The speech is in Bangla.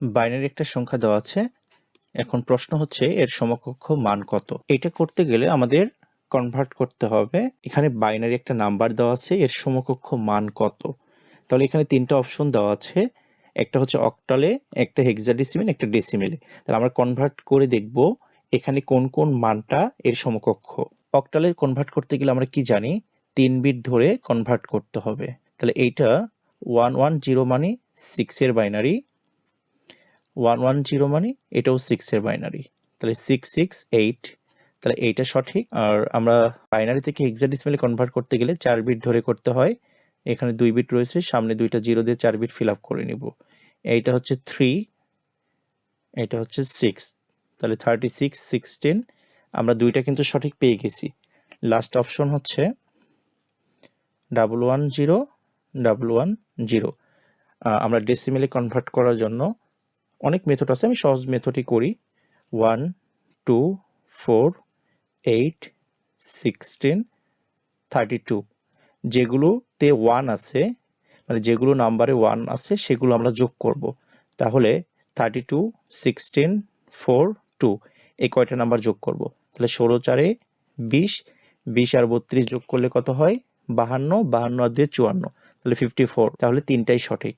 বাইনারি একটা সংখ্যা দেওয়া আছে। এখন প্রশ্ন হচ্ছে, এর সমকক্ষ মান কত? এটা করতে গেলে আমাদের কনভার্ট করতে হবে। এখানে বাইনারি একটা নাম্বার দেওয়া আছে, এর সমকক্ষ মান কত? তাহলে এখানে তিনটা অপশন দেওয়া আছে। একটা হচ্ছে অক্টালে একটা হেক্সাডেসিমেল একটা ডেসিমেলে তাহলে আমরা কনভার্ট করে দেখব এখানে কোন কোন মানটা এর সমকক্ষ। অক্টালে কনভার্ট করতে গেলে আমরা কি জানি? তিন বিট ধরে কনভার্ট করতে হবে। তাহলে এইটা ওয়ান ওয়ান জিরো মানে সিক্সের বাইনারি ওয়ান ওয়ান জিরো মানে এটাও সিক্সের বাইনারি তাহলে সিক্স সিক্স এইট তাহলে এইটা সঠিক। আর আমরা বাইনারি থেকে হেক্সাডেসিমেলে কনভার্ট করতে গেলে চার বিট ধরে করতে হয়। এখানে দুই বিট রয়েছে, সামনে দুইটা জিরো দিয়ে চার বিট ফিল আপ করে নিব। এইটা হচ্ছে থ্রি এটা হচ্ছে সিক্স তাহলে থার্টি সিক্স সিক্সটিন আমরা দুইটা কিন্তু সঠিক পেয়ে গেছি। লাস্ট অপশন হচ্ছে double one zero double one zero আমরা ডেসিমেলে কনভার্ট করার জন্য অনেক মেথড আছে, আমি সহজ মেথডই করি। One two four eight sixteen thirty two যেগুলোতে ওয়ান আছে মানে যেগুলো নাম্বারে ওয়ান আছে, সেগুলো আমরা যোগ করব। তাহলে thirty two sixteen four two এই কয়টা নাম্বার যোগ করব। তাহলে ষোলো, চারে বিশ বিশ আর বত্রিশ যোগ করলে কত হয়? বাহান্ন বাহান্ন আর দিয়ে চুয়ান্ন। তাহলে ফিফটি ফোর তাহলে তিনটাই সঠিক।